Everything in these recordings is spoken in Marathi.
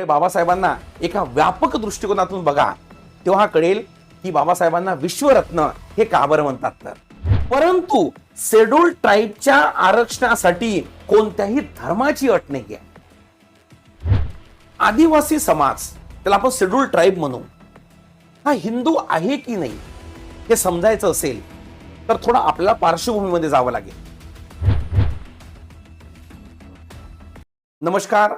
आणि बाबासाहेबांना एका व्यापक दृष्टिकोनातून बघा तेव्हा कळेल की बाबासाहेबांना विश्वरत्न हे का बरं म्हणतात तर? परंतु शेड्यूल ट्राईबच्या आरक्षणासाठी कोणत्याही धर्माची अट नाही आहे आदिवासी समाज त्याला आपण शेड्यूल ट्राईब म्हणू. हा हिंदू आहे की नाही हे समजायचं असेल तर थोडा आपल्याला पार्श्वभूमीमध्ये जावं लागेल. नमस्कार.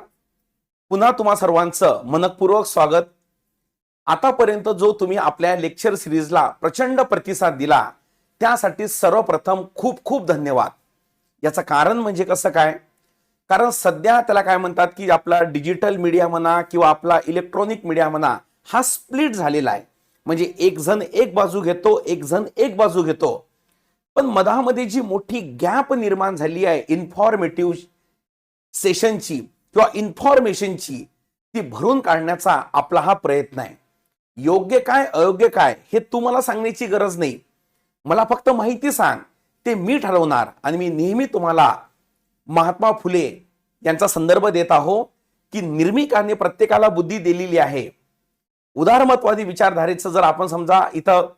पुन्हा तुम्हा सर्वांचं मनपूर्वक स्वागत. आतापर्यंत जो तुम्ही आपल्या लेक्चर सिरीजला प्रचंड प्रतिसाद दिला त्यासाठी सर्वप्रथम खूप खूप धन्यवाद. याचं कारण म्हणजे कसं काय? कारण सध्या त्याला काय म्हणतात की आपला डिजिटल मीडिया म्हणा किंवा आपला इलेक्ट्रॉनिक मीडिया म्हणा हा स्प्लिट झालेला आहे. म्हणजे एक जण एक बाजू घेतो एक जण एक बाजू घेतो. पण मधामध्ये जी मोठी गॅप निर्माण झाली आहे इन्फॉर्मेटिव्ह सेशनची किंवा इन्फॉर्मेशनची ती भरून काढण्याचा आपला हा प्रयत्न आहे. योग्य काय अयोग्य काय हे तू मला सांगण्याची गरज नाही. मला फक्त माहिती सांग. ते मी ठरवणार आणि मी नेहमी तुम्हाला महात्मा फुले यांचा संदर्भ देत आहो की निर्मिकाने प्रत्येकाला बुद्धी दिलेली आहे. उदारमतवादी विचारधारेचं जर आपण समजा इथं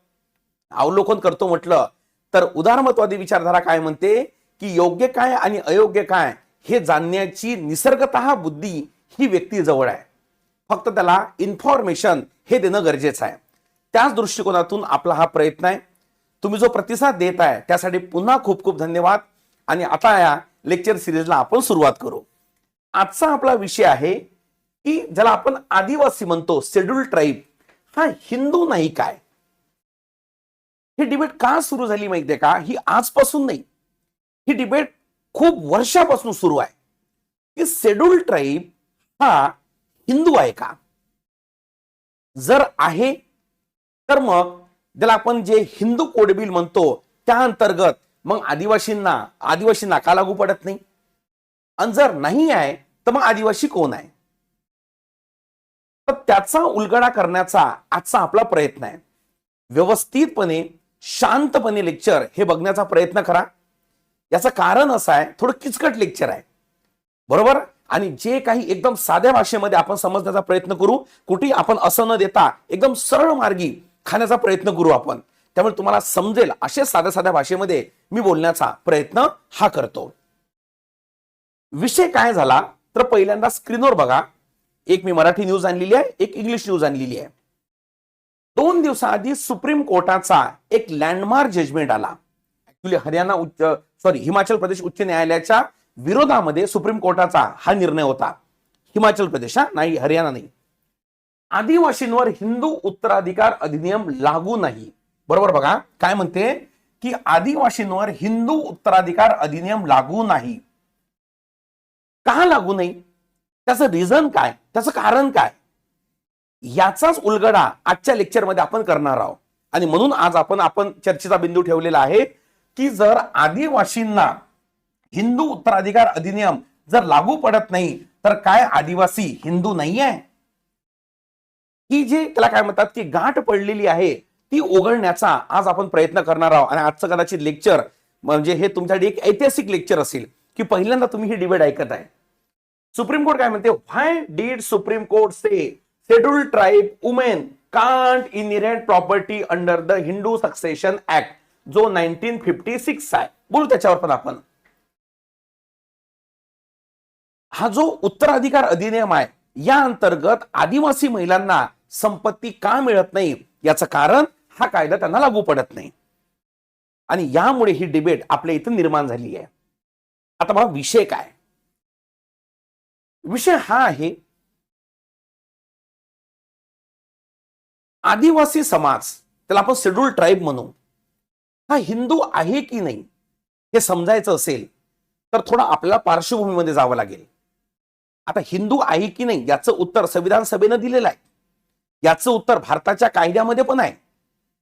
अवलोकन करतो म्हटलं तर उदारमतवादी विचारधारा काय म्हणते? की योग्य काय आणि अयोग्य काय? हे जाणण्याची निसर्गत बुद्धी ही व्यक्ती जवळ आहे. फक्त त्याला इन्फॉर्मेशन हे देणं गरजेचं आहे. त्याच दृष्टिकोनातून आपला हा प्रयत्न आहे. तुम्ही जो प्रतिसाद देत आहे त्यासाठी पुन्हा खूप खूप धन्यवाद. आणि आता या लेक्चर सिरीजला आपण सुरुवात करू. आजचा आपला विषय आहे की ज्याला आपण आदिवासी म्हणतो शेड्यूल ट्राईब. हा हिंदू नाही काय? ही डिबेट का सुरू झाली माहितीये का? ही आजपासून नाही. ही डिबेट खूप वर्षापासून सुरू आहे. की शेड्यूल ट्राईब हा हिंदू आहे का? जर आहे तर मग ज्याला आपण जे हिंदू कोड बिल म्हणतो त्या अंतर्गत मग आदिवासींना आदिवासींना का लागू पडत नाही? आणि जर नाही आहे तर मग आदिवासी कोण आहे? तर त्याचा उलगडा करण्याचा आजचा आपला प्रयत्न आहे. व्यवस्थितपणे शांतपणे लेक्चर हे बघण्याचा प्रयत्न करा. याचं कारण असं आहे थोडं किचकट लेक्चर आहे. बरोबर? आणि जे काही एकदम साध्या भाषेमध्ये आपण समजण्याचा प्रयत्न करू कुठेही आपण असं न देता एकदम सरळ मार्गी खाण्याचा प्रयत्न करू आपण. त्यामुळे तुम्हाला समजेल असे साध्या साध्या भाषेमध्ये मी बोलण्याचा प्रयत्न हा करतो. विषय काय झाला? तर पहिल्यांदा स्क्रीनवर बघा. एक मी मराठी न्यूज आणलेली आहे एक इंग्लिश न्यूज आणलेली आहे. दोन दिवसाआधी सुप्रीम कोर्टाचा एक लँडमार्क जजमेंट आला. ऍक्च्युली हरियाणा उच्च सॉरी हिमाचल प्रदेश उच्च न्यायालयाच्या विरोधामध्ये सुप्रीम कोर्टाचा हा निर्णय होता. हिमाचल प्रदेश हा? नाही हरियाणा नाही. आदिवासींवर हिंदू उत्तराधिकार अधिनियम लागू नाही. बरोबर बघा काय म्हणते? की आदिवासींवर हिंदू उत्तराधिकार अधिनियम लागू नाही. का लागू नाही? त्याचं रिझन काय? त्याचं कारण काय? याचाच उलगडा आजच्या लेक्चरमध्ये आपण करणार आहोत. आणि म्हणून आज आपण आपण चर्चेचा बिंदू ठेवलेला आहे. की जर आदिवासींना हिंदू उत्तराधिकार अधिनियम जर लागू पडत नाही तर काय आदिवासी हिंदू नाही आहे ही जी त्याला काय म्हणतात की गाठ पडलेली आहे ती ओघळण्याचा आज आपण प्रयत्न करणार आहोत. आणि आजचं कदाचित लेक्चर म्हणजे हे तुमच्यासाठी एक ऐतिहासिक लेक्चर असेल की पहिल्यांदा तुम्ही ही डिबेट ऐकत आहे. सुप्रीम कोर्ट काय म्हणते? Why did supreme court say scheduled tribe women can't inherit property under the Hindu succession act जो नाईन्टीन फिफ्टी सिक्स आहे. बोलू त्याच्यावर पण आपण. हा जो उत्तराधिकार अधिनियम आहे या अंतर्गत आदिवासी महिलांना संपत्ती का मिळत नाही याचं कारण हा कायदा त्यांना लागू पडत नाही. आणि यामुळे ही डिबेट आपल्या इथं निर्माण झाली आहे आता बघा विषय काय? विषय हा आहे आदिवासी समाज त्याला आपण शेड्यूल ट्राईब म्हणू. हा हिंदू आहे की नाही हे समजायचं असेल तर थोडं आपल्याला पार्श्वभूमीमध्ये जावं लागेल. आता हिंदू आहे की नाही याचं उत्तर संविधान सभेनं दिलेलं आहे. याचं उत्तर भारताच्या कायद्यामध्ये पण आहे.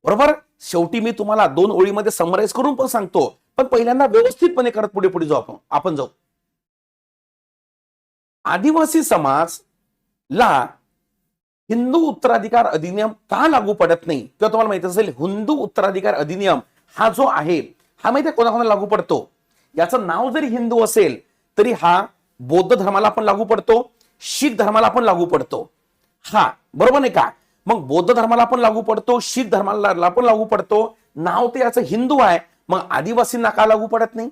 बरोबर? शेवटी मी तुम्हाला दोन ओळीमध्ये समराईज करून पण सांगतो पण पहिल्यांदा व्यवस्थितपणे करत पुढे पुढे जाऊ आपण. आपण जाऊ. आदिवासी समाज ला हिंदू उत्तराधिकार अधिनियम का लागू पडत नाही? किंवा तुम्हाला माहीत असेल हिंदू उत्तराधिकार अधिनियम हा जो आहे हा माहिती आहे कोणाकोणाला लागू पडतो? याचं नाव जरी हिंदू असेल तरी हा बौद्ध धर्माला पण लागू पडतो शीख धर्माला पण लागू पडतो. हा बरोबर नाही का? मग बौद्ध धर्माला पण लागू पडतो शीख धर्माला पण लागू पडतो. नाव ते याचं हिंदू आहे मग आदिवासींना का लागू पडत नाही?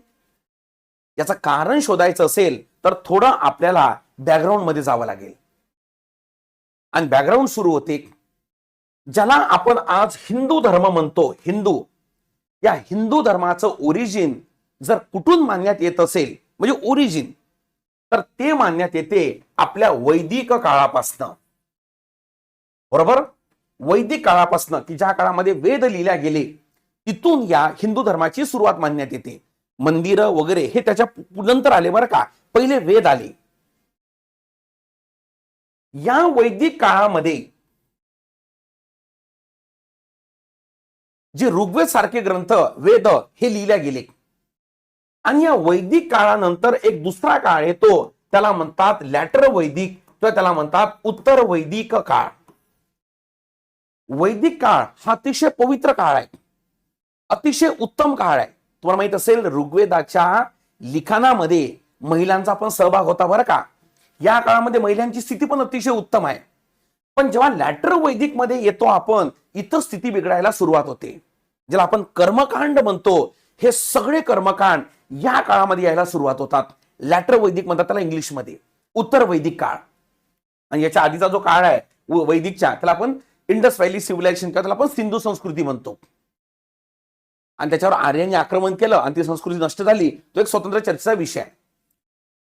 याचं कारण शोधायचं असेल तर थोडं आपल्याला बॅकग्राऊंडमध्ये जावं लागेल. आणि बॅकग्राऊंड सुरू होते. ज्याला आपण आज हिंदू धर्म म्हणतो हिंदू या हिंदू धर्माचं ओरिजिन जर कुठून मानण्यात येत असेल म्हणजे ओरिजिन तर ते मानण्यात येते आपल्या वैदिक काळापासनं. बरोबर? वैदिक काळापासनं की ज्या काळामध्ये वेद लिहिल्या गेले तिथून या हिंदू धर्माची सुरुवात मानण्यात येते. मंदिरं वगैरे हे त्याच्या नंतर आले बरं का? पहिले वेद आले. या वैदिक काळामध्ये जे ऋग्वेद सारखे ग्रंथ वेद हे लिहिले गेले. आणि या वैदिक काळानंतर एक दुसरा काळ येतो त्याला म्हणतात लॅटर वैदिक किंवा त्याला म्हणतात उत्तर वैदिक काळ. वैदिक काळ हा अतिशय पवित्र काळ आहे. अतिशय उत्तम काळ आहे. तुम्हाला माहीत असेल ऋग्वेदाच्या लिखाणामध्ये महिलांचा पण सहभाग होता बरं का. या काळामध्ये महिलांची स्थिती पण अतिशय उत्तम आहे. पण जेव्हा लॅटर वैदिकमध्ये येतो आपण इथं स्थिती बिघडायला सुरुवात होते. ज्याला आपण कर्मकांड म्हणतो हे सगळे कर्मकांड या काळामध्ये यायला सुरुवात होतात. लॅटर वैदिक म्हणतात त्याला इंग्लिशमध्ये उत्तर वैदिक काळ. आणि याच्या आधीचा जो काळ आहे वैदिकच्या त्याला आपण इंडस व्हॅली सिव्हिलायझेशन किंवा त्याला आपण सिंधू संस्कृती म्हणतो. आणि त्याच्यावर आर्यांनी आक्रमण केलं आणि ती संस्कृती नष्ट झाली. तो एक स्वतंत्र चर्चेचा विषय आहे.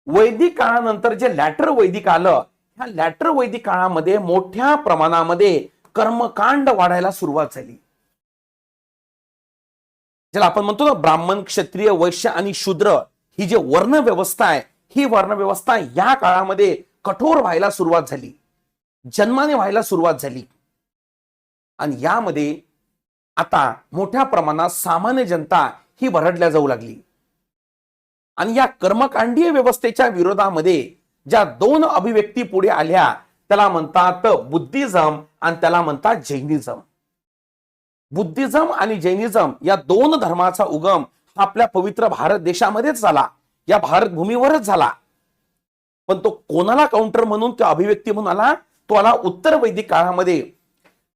वैदिक काळानंतर जे लॅटर वैदिक आलं ह्या लॅटर वैदिक काळामध्ये मोठ्या प्रमाणामध्ये कर्मकांड वाढायला सुरुवात झाली. ज्याला आपण म्हणतो ना ब्राह्मण क्षत्रिय वैश्य आणि शूद्र ही जी वर्ण व्यवस्था आहे ही वर्ण व्यवस्था या काळामध्ये कठोर व्हायला सुरुवात झाली. जन्माने व्हायला सुरुवात झाली. आणि यामध्ये आता मोठ्या प्रमाणात सामान्य जनता ही भरडल्या जाऊ लागली. आणि या कर्मकांडीय व्यवस्थेच्या विरोधामध्ये ज्या दोन अभिव्यक्ती पुढे आल्या त्याला म्हणतात बुद्धिझम आणि त्याला म्हणतात जैनिझम. बुद्धिझम आणि जैनिझम या दोन धर्माचा उगम आपल्या पवित्र भारत देशामध्येच झाला. या भारत भूमीवरच झाला. पण तो कोणाला काउंटर म्हणून त्या अभिव्यक्ती म्हणून आला? तो आला उत्तर वैदिक काळामध्ये.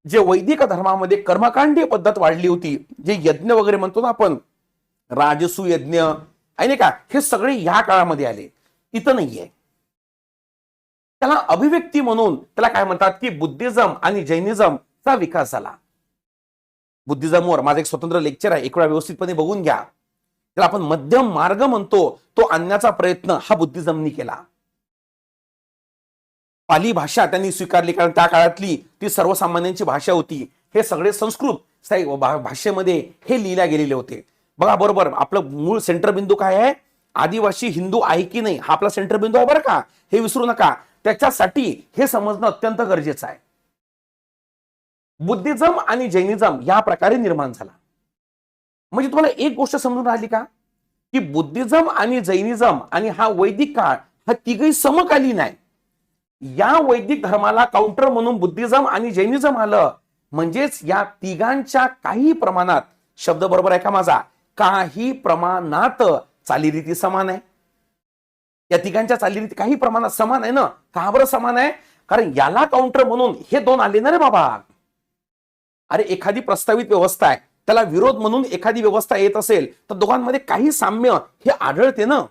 जे वैदिक धर्मामध्ये कर्मकांडीय पद्धत वाढली होती जे यज्ञ वगैरे म्हणतो ना आपण राजसू यज्ञ आहे का? हे सगळे या काळामध्ये आले. इथं नाहीये. त्याला अभिव्यक्ती म्हणून त्याला काय म्हणतात की बुद्धिझम आणि जैनिझमचा विकास झाला. बुद्धिझमवर माझं एक स्वतंत्र लेक्चर आहे एक वेळा व्यवस्थितपणे बघून घ्या. त्याला आपण मध्यम मार्ग म्हणतो तो आणण्याचा प्रयत्न हा बुद्धिझमनी केला. पाली भाषा त्यांनी स्वीकारली कारण त्या काळातली ती सर्वसामान्यांची भाषा होती. हे सगळे संस्कृत साई- भाषेमध्ये हे लिहिल्या गेलेले होते. बघा बरोबर आपलं मूळ सेंटर बिंदू काय आहे? आदिवासी हिंदू आहे की नाही? हा आपला सेंटर बिंदू आहे बरं का? हे विसरू नका. त्याच्यासाठी हे समजणं अत्यंत गरजेचं आहे. बुद्धिझम आणि जैनिझम या प्रकारे निर्माण झाला. म्हणजे तुम्हाला एक गोष्ट समजून राहिली का? की बुद्धिझम आणि जैनिझम आणि हा वैदिक काळ हा तिघही समकालीन आहे या वैदिक धर्माला काउंटर म्हणून बुद्धिझम आणि जैनिझम आलं. म्हणजेच या तिघांच्या काही प्रमाणात शब्द बरोबर आहे का माझा? काही प्रमाणात चालीरीती समान आहे. या तिघांच्या चालीरीती काही प्रमाणात समान आहे ना? का बरं समान आहे? कारण याला काउंटर म्हणून हे दोन आले ना रे बाबा. अरे एखादी प्रस्तावित व्यवस्था आहे. त्याला विरोध म्हणून एखादी व्यवस्था येत असेल तर दोघांमध्ये काही साम्य हे आढळते ना?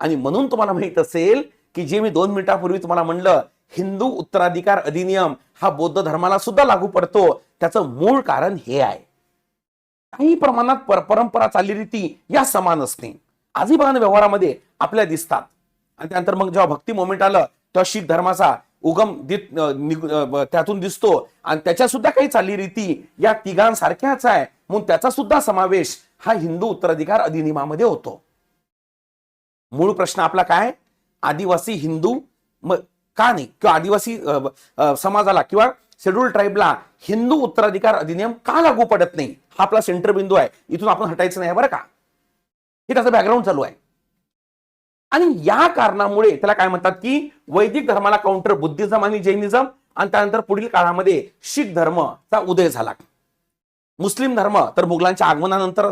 आणि म्हणून तुम्हाला माहीत असेल की जे मी दोन मिनिटापूर्वी तुम्हाला म्हणलं हिंदू उत्तराधिकार अधिनियम हा बौद्ध धर्माला सुद्धा लागू पडतो. त्याचं मूळ कारण हे आहे. काही प्रमाणात पर- परंपरा चालीरीती या समान असते आजही बघा व्यवहारामध्ये आपल्याला दिसतात. आणि त्यानंतर मग जेव्हा भक्ती मोमेंट आलं तेव्हा शीख धर्माचा उगम त्यातून दिसतो. आणि त्याच्या सुद्धा काही चालीरीती या तिघांसारख्याच आहे. म्हणून त्याचा सुद्धा समावेश हा हिंदू उत्तराधिकार अधिनियमामध्ये होतो. मूळ प्रश्न आपला काय आदिवासी हिंदू मग का नाही? किंवा आदिवासी समाजाला किंवा शेड्यूल ट्राईबला हिंदू उत्तराधिकार अधिनियम का लागू पडत नाही? हा आपला सेंटर बिंदू आहे. इथून आपण हटायचं नाही बरं का? हे त्याचं बॅकग्राऊंड चालू आहे. आणि या कारणामुळे त्याला काय म्हणतात की वैदिक धर्माला काउंटर बुद्धिझम आणि जैनिझम आणि त्यानंतर पुढील काळामध्ये शीख धर्मचा उदय झाला. मुस्लिम धर्म तर मुघलांच्या आगमनानंतर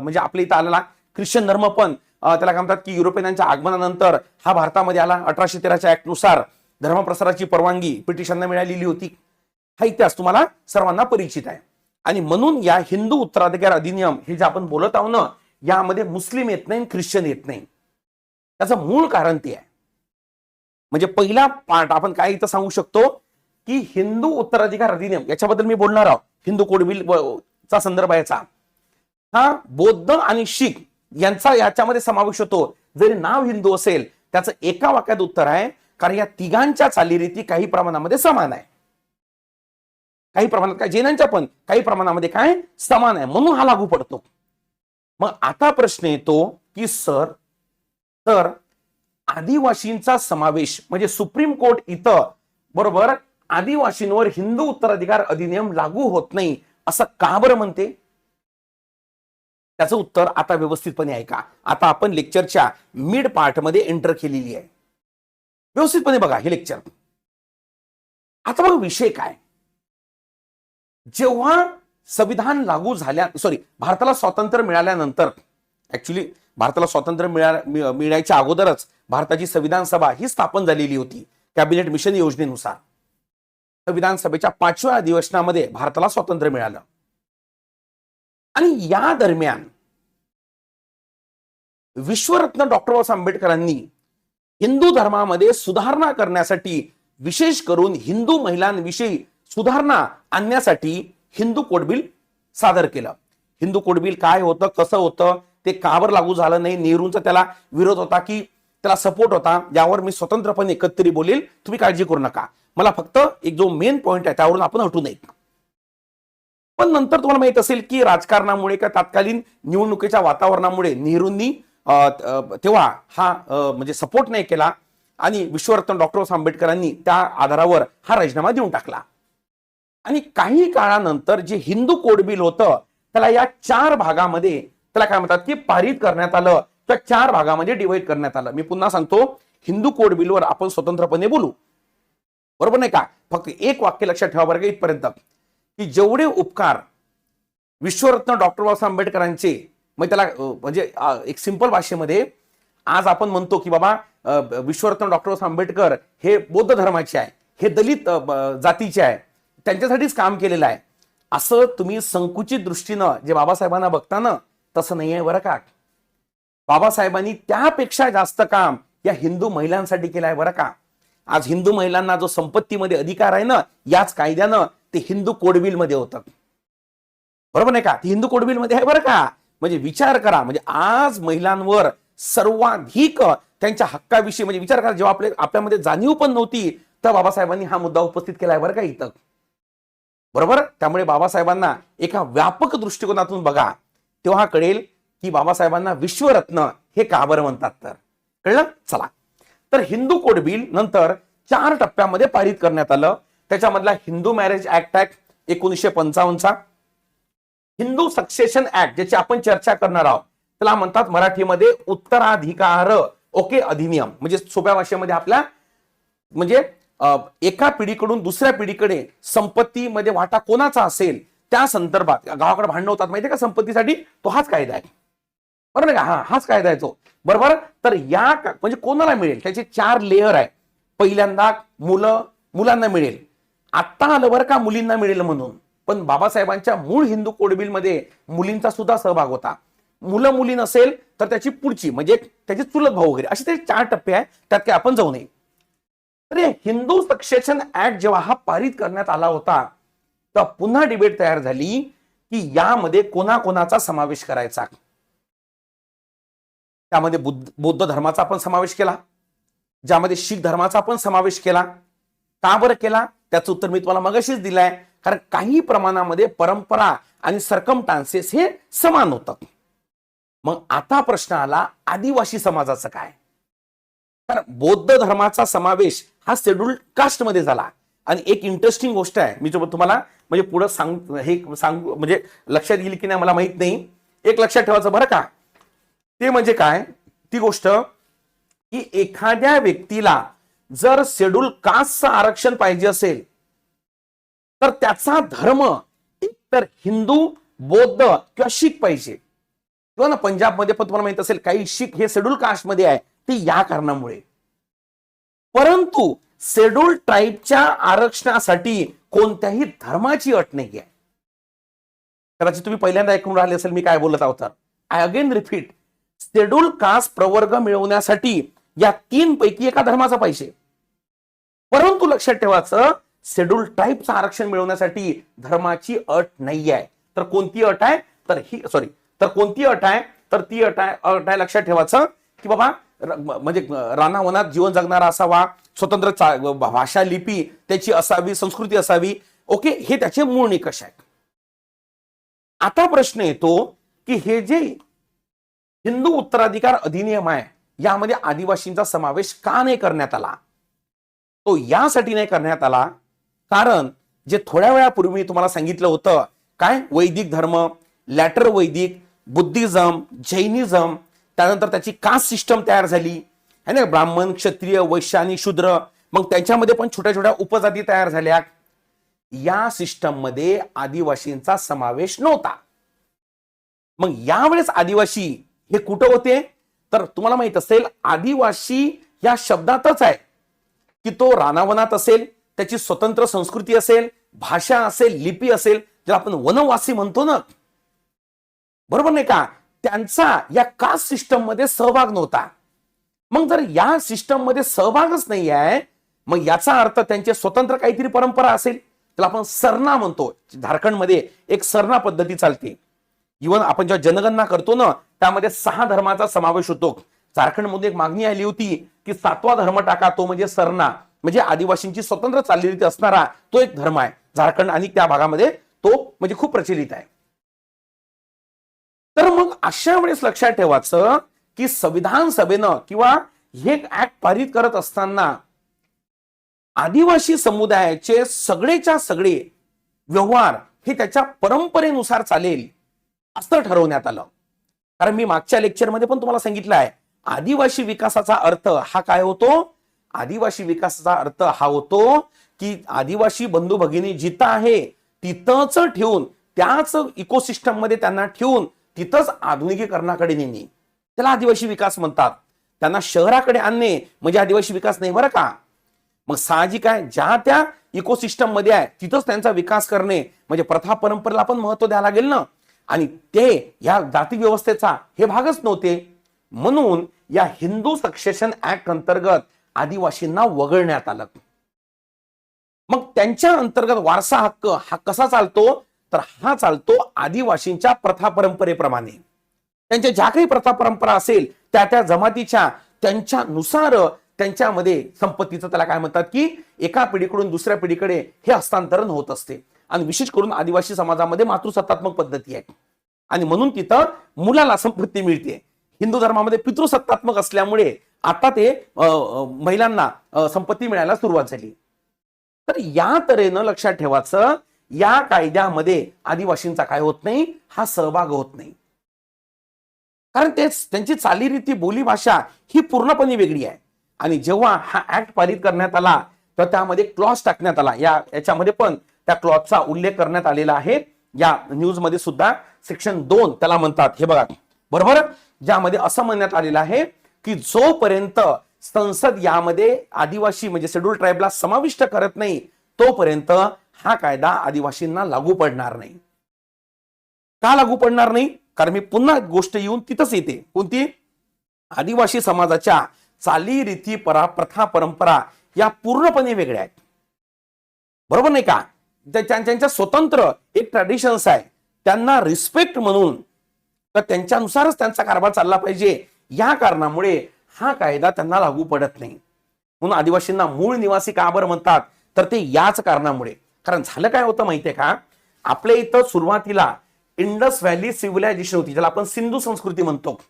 म्हणजे आपल्या इथं आलेला ख्रिश्चन धर्म पण त्याला काय म्हणतात की युरोपियनांच्या आगमनानंतर हा भारतामध्ये आला. अठराशे तेराच्या ऍक्टनुसार धर्मप्रसाराची परवानगी ब्रिटिशांना मिळालेली होती. हा इतिहास तुम्हाला सर्वांना परिचित आहे. आणि म्हणून या हिंदू उत्तराधिकार अधिनियम हे जे आपण बोलत आहोत ना यामध्ये मुस्लिम येत नाही ख्रिश्चन येत नाही. त्याचं मूळ कारण ते आहे. म्हणजे पहिला पार्ट आपण काय इथं सांगू शकतो की हिंदू उत्तराधिकार अधिनियम याच्याबद्दल मी बोलणार आहोत. हिंदू कोड बिल चा संदर्भ याचा. हा बौद्ध आणि शीख यांचा याच्यामध्ये समावेश होतो. जरी नाव हिंदू असेल त्याचं एका वाक्यात उत्तर आहे कारण या तिघांच्या चालीरीती काही प्रमाणामध्ये समान आहे. काही प्रमाणात काय जैनांच्या पण काही प्रमाणामध्ये काय समान आहे. म्हणून हा लागू पडतो. मग आता प्रश्न येतो की सर तर आदिवासींचा समावेश म्हणजे सुप्रीम कोर्ट इथं बरोबर आदिवासींवर हिंदू उत्तराधिकार अधिनियम लागू होत नाही असं का बरं म्हणते? त्याचं उत्तर आता व्यवस्थितपणे ऐका. आता आपण लेक्चरच्या मिड पार्टमध्ये एंटर केलेली आहे. व्यवस्थितपणे बघा हे लेक्चर. आता बघा विषय काय? जेव्हा संविधान लागू झाल्या सॉरी भारताला स्वातंत्र्य मिळाल्यानंतर ऍक्च्युली भारताला स्वातंत्र्य मिळा मिळायच्या अगोदरच भारताची संविधान सभा ही स्थापन झालेली होती कॅबिनेट मिशन योजनेनुसार. संविधान सभेच्या पाचव्या अधिवेशनामध्ये भारताला स्वातंत्र्य मिळालं. आणि या दरम्यान विश्वरत्न डॉक्टर बाबासाहेब आंबेडकरांनी हिंदू धर्मामध्ये सुधारणा करण्यासाठी विशेष करून हिंदू महिलांविषयी सुधारणा आणण्यासाठी हिंदू कोडबिल सादर केलं. हिंदू कोडबिल काय होतं कसं होतं ते का बरं लागू झालं नाही. नेहरूंचा त्याला विरोध होता की त्याला सपोर्ट होता. यावर मी स्वतंत्रपणे एकत्रित बोलेल. तुम्ही काळजी करू नका. मला फक्त एक जो मेन पॉइंट आहे त्यावरून आपण हटू नये. पण नंतर तुम्हाला माहीत असेल की राजकारणामुळे किंवा तत्कालीन निवडणुकीच्या वातावरणामुळे नेहरूंनी तेव्हा हा म्हणजे सपोर्ट नाही केला. आणि विश्वरत्न डॉक्टर आंबेडकरांनी त्या आधारावर हा राजीनामा देऊन टाकला. आणि काही काळानंतर जे हिंदू कोड बिल होतं त्याला या चार भागामध्ये त्याला काय म्हणतात की पारित करण्यात आलं त्या चार भागामध्ये डिवाइड करण्यात आलं. मी पुन्हा सांगतो हिंदू कोड बिलवर आपण स्वतंत्रपणे बोलू. बरोबर नाही का? फक्त एक वाक्य लक्षात ठेवा बरं का इथपर्यंत. की जेवढे उपकार विश्वरत्न डॉक्टर बाबासाहेब आंबेडकरांचे मग त्याला म्हणजे एक सिंपल भाषेमध्ये आज आपण म्हणतो की बाबा विश्वरत्न डॉक्टर बाबासाहेब आंबेडकर हे बौद्ध धर्माचे आहे हे दलित जातीचे आहे. त्यांच्यासाठीच काम केलेलं आहे. असं तुम्ही संकुचित दृष्टीनं जे बाबासाहेबांना बघता ना तसं नाही आहे बरं का? बाबासाहेबांनी त्यापेक्षा जास्त काम या हिंदू महिलांसाठी केलं आहे बरं का? आज हिंदू महिलांना जो संपत्तीमध्ये अधिकार आहे ना याच कायद्यानं ते हिंदू कोडबिलमध्ये होतं. बरोबर नाही का? ते हिंदू कोडबिलमध्ये आहे बरं का? म्हणजे विचार करा. म्हणजे आज महिलांवर सर्वाधिक त्यांच्या हक्काविषयी म्हणजे विचार करा. जेव्हा आपल्या आपल्यामध्ये जाणीव पण नव्हती तर बाबासाहेबांनी हा मुद्दा उपस्थित केलाय बरं का इथं? बरोबर? त्यामुळे बाबासाहेबांना एका व्यापक दृष्टिकोनातून बघा. तेव्हा कळेल की बाबासाहेबांना विश्वरत्न हे का बरं म्हणतात तर? कळलं? चला. तर हिंदू कोड बिल नंतर चार टप्प्यामध्ये पारित करण्यात आलं. त्याच्यामधला हिंदू मॅरेज ऍक्ट ऍक्ट एकोणीसशे पंचावन्नचा. हिंदू सक्सेशन ऍक्ट ज्याची आपण चर्चा करणार आहोत त्याला म्हणतात मराठीमध्ये उत्तराधिकार ओके अधिनियम. म्हणजे सोप्या भाषेमध्ये आपल्या म्हणजे एका पिढीकडून दुसऱ्या पिढीकडे संपत्तीमध्ये वाटा कोणाचा असेल त्या संदर्भात गावाकडे भांडण होतात माहितीये का? संपत्तीसाठी तो हाच कायदा आहे. बरोबर का? हा हाच कायदा आहे तो. बरोबर? तर या म्हणजे कोणाला मिळेल? त्याचे चार लेअर आहे पहिल्यांदा मुलं मुलांना मिळेल. आत्ता आलं बरं का मुलींना मिळेल म्हणून. पण बाबासाहेबांच्या मूळ हिंदू कोडबिलमध्ये मुलींचा सुद्धा सहभाग होता. मुलं मुली नसेल तर त्याची पुढची म्हणजे त्याचे चुलत भाऊ वगैरे असे ते चार टप्पे आहे त्यात काय आपण जाऊ नये. तर हिंदू सक्सेशन ऍक्ट जेव्हा हा पारित करण्यात आला होता तर पुन्हा डिबेट तयार झाली की यामध्ये कोणाकोणाचा समावेश करायचा. त्यामध्ये बुद्ध बौद्ध धर्माचा आपण समावेश केला. ज्यामध्ये शीख धर्माचा पण समावेश केला. का बरं केला? त्याचं उत्तर मी तुम्हाला मगाशीच दिलंय. कारण काही प्रमाणामध्ये परंपरा आणि सरकमटान्सेस हे समान होतात. मग आता प्रश्न आला आदिवासी समाजाचं काय? तर बौद्ध धर्माचा समावेश हा शेड्यूल कास्टमध्ये झाला. आणि एक इंटरेस्टिंग गोष्ट आहे. मी तुम्हाला म्हणजे पुढं सांग हे सांगू म्हणजे लक्षात येईल की नाही मला माहीत नाही. एक लक्षात ठेवायचं बरं का? ते म्हणजे काय? ती गोष्ट की एखाद्या व्यक्तीला जर शेड्यूल कास्टचं आरक्षण पाहिजे असेल तर त्याचा धर्म तर हिंदू बौद्ध किंवा शीख पाहिजे. किंवा ना पंजाबमध्ये पण तुम्हाला माहीत असेल काही शीख हे शेड्यूल कास्टमध्ये आहे. ते या कारणामुळे. परंतु शेड्यूल ट्राईबच्या आरक्षणासाठी कोणत्याही धर्माची अट नाही आहे कदाचित तुम्ही पहिल्यांदा ऐकून राहिले असेल मी काय बोलत आहोत. I again repeat scheduled caste प्रवर्ग मिळवण्यासाठी या तीन पैकी एका धर्माचा पाहिजे. परंतु लक्षात ठेवायचं शेड्यूल ट्राईबचं आरक्षण मिळवण्यासाठी धर्माची अट नाही आहे तर कोणती अट आहे? तर ही सॉरी तर कोणती अट आहे? तर ती अट आहे अट आहे लक्षात ठेवायचं की बाबा म्हणजे रानावनात जीवन जगणारा असावा स्वतंत्र चा- भाषा लिपी त्याची असावी संस्कृती असावी ओके हे त्याचे मूळ निकष आहेत. आता प्रश्न येतो की हे जे हिंदू उत्तराधिकार अधिनियम आहे यामध्ये आदिवासींचा समावेश का नाही करण्यात आला? तो यासाठी नाही करण्यात आला कारण जे थोड्या वेळापूर्वी मी तुम्हाला सांगितलं होतं काय? वैदिक धर्म लॅटर वैदिक बुद्धिझम जैनिझम त्यानंतर त्याची कास्ट सिस्टम तयार झाली. है ना? ब्राह्मण क्षत्रिय वैश्य आणि शूद्र. मग त्यांच्यामध्ये पण छोट्या छोट्या उपजाती तयार झाल्या. या सिस्टममध्ये आदिवासींचा समावेश नव्हता. मग यावेळेस आदिवासी हे कुठं होते? तर तुम्हाला माहीत असेल आदिवासी या शब्दातच आहे की तो रानावनात असेल त्याची स्वतंत्र संस्कृती असेल भाषा असेल लिपी असेल ज्याला आपण वनवासी म्हणतो ना. बरोबर नाही का? त्यांचा या कास्ट सिस्टममध्ये सहभाग नव्हता. मग जर या सिस्टममध्ये सहभागच नाही आहे मग याचा अर्थ त्यांचे स्वतंत्र काहीतरी परंपरा असेल. त्याला आपण सरना म्हणतो. झारखंडमध्ये एक सरना पद्धती चालते. इव्हन आपण जेव्हा जनगणना करतो ना त्यामध्ये सहा धर्माचा समावेश होतो. झारखंडमध्ये एक मागणी आली होती की सातवा धर्म टाका तो म्हणजे सरना. म्हणजे आदिवासींची स्वतंत्र चाललेली असणारा तो एक धर्म आहे. झारखंड आणि त्या भागामध्ये तो म्हणजे खूप प्रचलित आहे. तर मग अशा वेळेस लक्षात ठेवायचं की संविधान सभेनं किंवा हे ऍक्ट पारित करत असताना आदिवासी समुदायाचे सगळेच्या सगळे व्यवहार हे त्याच्या परंपरेनुसार चालेल असं ठरवण्यात आलं. कारण मी मागच्या लेक्चरमध्ये पण तुम्हाला सांगितलं आहे आदिवासी विकासाचा अर्थ हा काय होतो? आदिवासी विकासाचा अर्थ हा होतो की आदिवासी बंधू भगिनी जिथं आहे तिथंच ठेवून त्याच इकोसिस्टममध्ये त्यांना ठेवून तिथंच आधुनिकीकरणाकडे नेणे. त्याला आदिवासी विकास म्हणतात. त्यांना शहराकडे आणणे म्हणजे आदिवासी विकास नाही बरं का? मग साहजिक आहे ज्या त्या इकोसिस्टममध्ये आहे तिथंच त्यांचा विकास करणे म्हणजे प्रथा परंपरेला पण महत्त्व द्यायला लागेल ना? आणि ते या जाती व्यवस्थेचा हे भागच नव्हते. म्हणून या हिंदू सक्सेशन ऍक्ट अंतर्गत आदिवासींना वगळण्यात आलं. मग त्यांच्या अंतर्गत वारसा हक्क हा कसा चालतो? तर हा चालतो आदिवासींच्या प्रथा परंपरेप्रमाणे त्यांच्या ज्या काही प्रथा परंपरा असेल त्या त्या जमातीच्या त्यांच्यानुसार त्यांच्यामध्ये संपत्तीचं त्याला काय म्हणतात की एका पिढीकडून दुसऱ्या पिढीकडे हे हस्तांतरण होत असते. आणि विशेष करून आदिवासी समाजामध्ये मातृसत्तात्मक पद्धती आहे. आणि म्हणून तिथं मुलाला संपत्ती मिळते. हिंदू धर्मामध्ये पितृसत्तात्मक असल्यामुळे आता ते महिलांना संपत्ती मिळायला सुरुवात झाली. तर या तऱ्हेनं लक्षात ठेवायचं या कायद्यामध्ये आदिवासींचा काय होत नाही हा सहभाग होत नाही. कारण तेच त्यांची चालीरीती बोलीभाषा ही पूर्णपणे वेगळी आहे. आणि जेव्हा हा ऍक्ट पारित करण्यात आला तर त्यामध्ये क्लॉज टाकण्यात आला. या याच्यामध्ये पण त्या क्लॉजचा उल्लेख करण्यात आलेला आहे. या न्यूजमध्ये सुद्धा सेक्शन दोन त्याला म्हणतात. हे बघा बरोबर? ज्यामध्ये असं म्हणण्यात आलेलं आहे की जोपर्यंत संसद यामध्ये आदिवासी म्हणजे शेड्यूल ट्राईबला समाविष्ट करत नाही तोपर्यंत हा कायदा आदिवासींना लागू पडणार नाही. का लागू पडणार नाही? कारण मी पुन्हा गोष्ट येऊन तिथंच येते. कोणती? आदिवासी समाजाच्या चाली रीती परा प्रथा परंपरा या पूर्णपणे वेगळ्या आहेत. बरोबर नाही का? त्यांच्या स्वतंत्र एक ट्रॅडिशन्स आहे. त्यांना रिस्पेक्ट म्हणून तर त्यांच्यानुसारच त्यांचा कारभार चालला पाहिजे. या कारणामुळे हा कायदा त्यांना लागू पडत नाही. म्हणून आदिवासींना मूळ निवासी का बरं म्हणतात. तर ते याच कारणामुळे. कारण झालं काय होतं माहितीये का? आपल्या इथं सुरुवातीला इंडस व्हॅली सिव्हिलायझेशन होती ज्याला आपण सिंधू संस्कृती म्हणतो.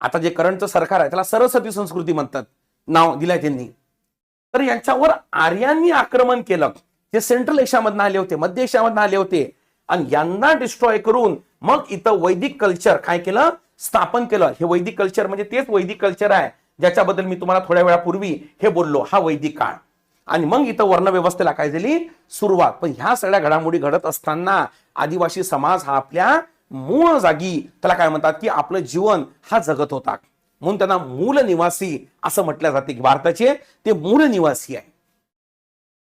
आता जे करंटचं सरकार आहे त्याला सरस्वती संस्कृती म्हणतात नाव दिलंय त्यांनी. तर यांच्यावर आर्यांनी आक्रमण केलं. जे सेंट्रल एशियामधनं आले होते मध्य एशियामधनं आले होते. आणि यांना डिस्ट्रॉय करून मग इथं वैदिक कल्चर काय केलं? स्थापन केलं. हे वैदिक कल्चर म्हणजे तेच वैदिक कल्चर आहे ज्याच्याबद्दल मी तुम्हाला थोड्या वेळापूर्वी हे बोललो. हा वैदिक काळ. आणि मग इथं वर्णव्यवस्थेला काय झाली? सुरुवात. पण ह्या सगळ्या घडामोडी घडत असताना आदिवासी समाज हा आपल्या मूळ जागी त्याला काय म्हणतात की आपलं जीवन हा जगत होता. म्हणून त्यांना मूल निवासी असं म्हटलं जाते की भारताचे. ते मूळ निवासी आहे.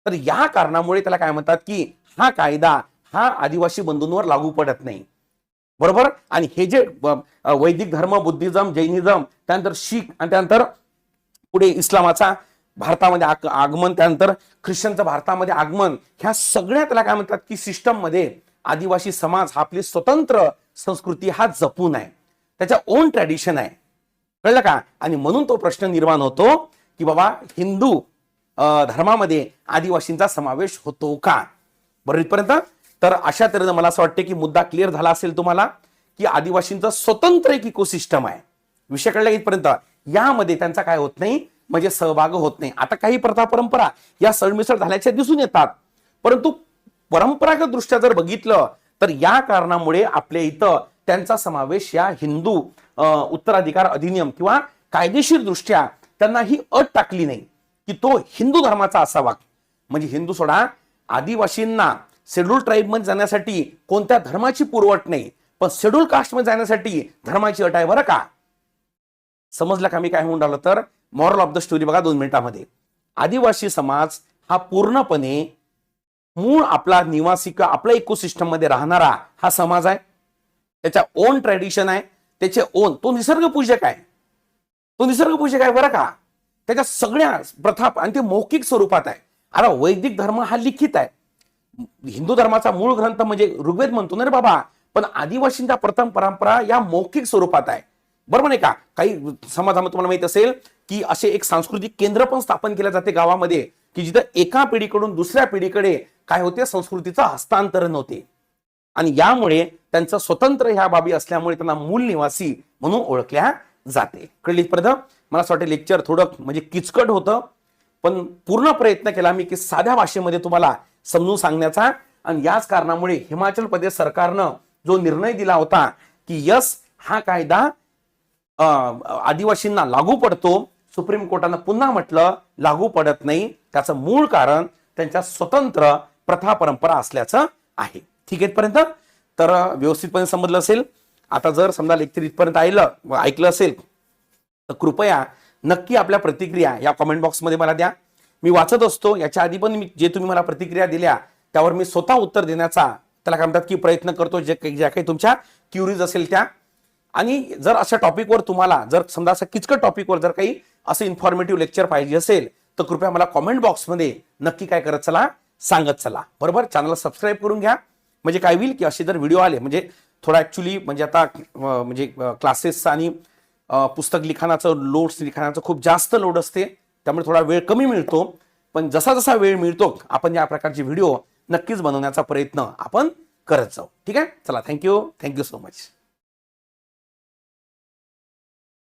तर या कारणामुळे त्याला काय म्हणतात की हा कायदा हा आदिवासी बंधूंवर लागू पडत नाही. बरोबर? आणि हे जे वैदिक धर्म बुद्धिझम जैनिझम त्यानंतर शीख आणि त्यानंतर पुढे इस्लामाचा भारतामध्ये आग- आगमन त्यानंतर ख्रिश्चनचं भारतामध्ये आगमन ह्या सगळ्या त्याला काय म्हणतात की सिस्टममध्ये आदिवासी समाज हा आपली स्वतंत्र संस्कृती हा जपून आहे. त्याच्या ओन ट्रॅडिशन आहे. कळलं का? आणि म्हणून तो प्रश्न निर्माण होतो की बाबा हिंदू धर्मामध्ये आदिवासींचा समावेश होतो का? बरं इथपर्यंत? तर अशा तऱ्हेनं मला असं वाटतं की मुद्दा क्लिअर झाला असेल तुम्हाला की आदिवासींचं स्वतंत्र एक इकोसिस्टम आहे. विषय कळला इथपर्यंत? यामध्ये त्यांचा काय होत नाही? म्हणजे सहभाग होत नाही. आता काही प्रथा परंपरा या सरमिसळ झाल्याच्या दिसून येतात. परंतु परंपरागत दृष्ट्या जर बघितलं तर या कारणामुळे आपल्या इथं त्यांचा समावेश या हिंदू उत्तराधिकार अधिनियम किंवा कायदेशीर दृष्ट्या त्यांना ही अट टाकली नाही की तो हिंदू धर्माचा असावा. म्हणजे हिंदू सोडा आदिवासींना शेड्यूल ट्राईबमध्ये जाण्यासाठी कोणत्या धर्माची पुरवठ नाही पण शेड्यूल कास्टमध्ये जाण्यासाठी धर्माची अट आहे बरं का? समजलं का मी काय म्हणून राहिलं तर? मॉरल ऑफ द स्टोरी बघा दोन मिनिटांमध्ये. आदिवासी समाज हा पूर्णपणे मूळ आपला निवासी किंवा आपल्या इकोसिस्टममध्ये राहणारा हा समाज आहे. त्याच्या ओन ट्रॅडिशन आहे. त्याचे ओन तो निसर्ग पूजक आहे. तो निसर्ग पूजक आहे बरं का. त्याच्या सगळ्या प्रथा आणि ते मौखिक स्वरूपात आहे. आता वैदिक धर्म हा लिखित आहे. हिंदू धर्माचा मूळ ग्रंथ म्हणजे ऋग्वेद म्हणतो ना रे बाबा. पण आदिवासींच्या प्रथम परंपरा या मौखिक स्वरूपात आहे. बरोबर नाही का? काही समाजामध्ये तुम्हाला माहीत असेल की असे एक सांस्कृतिक केंद्र पण स्थापन केले जाते गावामध्ये की जिथं एका पिढीकडून दुसऱ्या पिढीकडे काय होते? संस्कृतीचं हस्तांतरण होते. आणि यामुळे त्यांचं स्वतंत्र ह्या बाबी असल्यामुळे त्यांना मूल निवासी म्हणून ओळखल्या जाते. कळली इथपर्यंत मला असं वाटतं लेक्चर थोडं म्हणजे किचकट होतं पण पूर्ण प्रयत्न केला मी की साध्या भाषेमध्ये तुम्हाला समजून सांगण्याचा. आणि याच कारणामुळे हिमाचल प्रदेश सरकारनं जो निर्णय दिला होता की यस हा कायदा आदिवासींना लागू पडतो. सुप्रीम कोर्टानं पुन्हा म्हटलं लागू पडत नाही. त्याचं मूळ कारण त्यांच्या स्वतंत्र प्रथा परंपरा असल्याचं आहे. ठीक आहे इथपर्यंत? तर व्यवस्थितपणे समजलं असेल. आता जर समजा लेक्चर इथपर्यंत आलं व ऐकलं असेल तर कृपया नक्की आपल्या प्रतिक्रिया या कमेंट बॉक्समध्ये मला द्या. मी वाचत असतो. याच्या आधी पण मी जे तुम्ही मला प्रतिक्रिया दिल्या त्यावर मी स्वतः उत्तर देण्याचा त्याला काय म्हणतात की प्रयत्न करतो. जे काही ज्या काही तुमच्या क्युरीज असेल त्या. आणि जर अशा टॉपिकवर तुम्हाला जर समजा असं किचकट टॉपिकवर जर काही असं इन्फॉर्मेटिव्ह लेक्चर पाहिजे असेल तर कृपया मला कॉमेंट बॉक्समध्ये नक्की काय करत चला सांगत चला. बरोबर? चॅनलला सबस्क्राईब करून घ्या. म्हणजे काय होईल की असे जर व्हिडिओ आले म्हणजे थोडा ॲक्च्युली म्हणजे आता म्हणजे क्लासेस आणि पुस्तक लिखाणाचं लोड्स लिखाणाचं खूप जास्त लोड असते. त्यामुळे थोडा वेळ कमी मिळतो. पण जसा जसा वेळ मिळतो आपण या प्रकारचे व्हिडिओ नक्कीच बनवण्याचा प्रयत्न आपण करत जाऊ. ठीक आहे? चला थँक्यू थँक्यू सो मच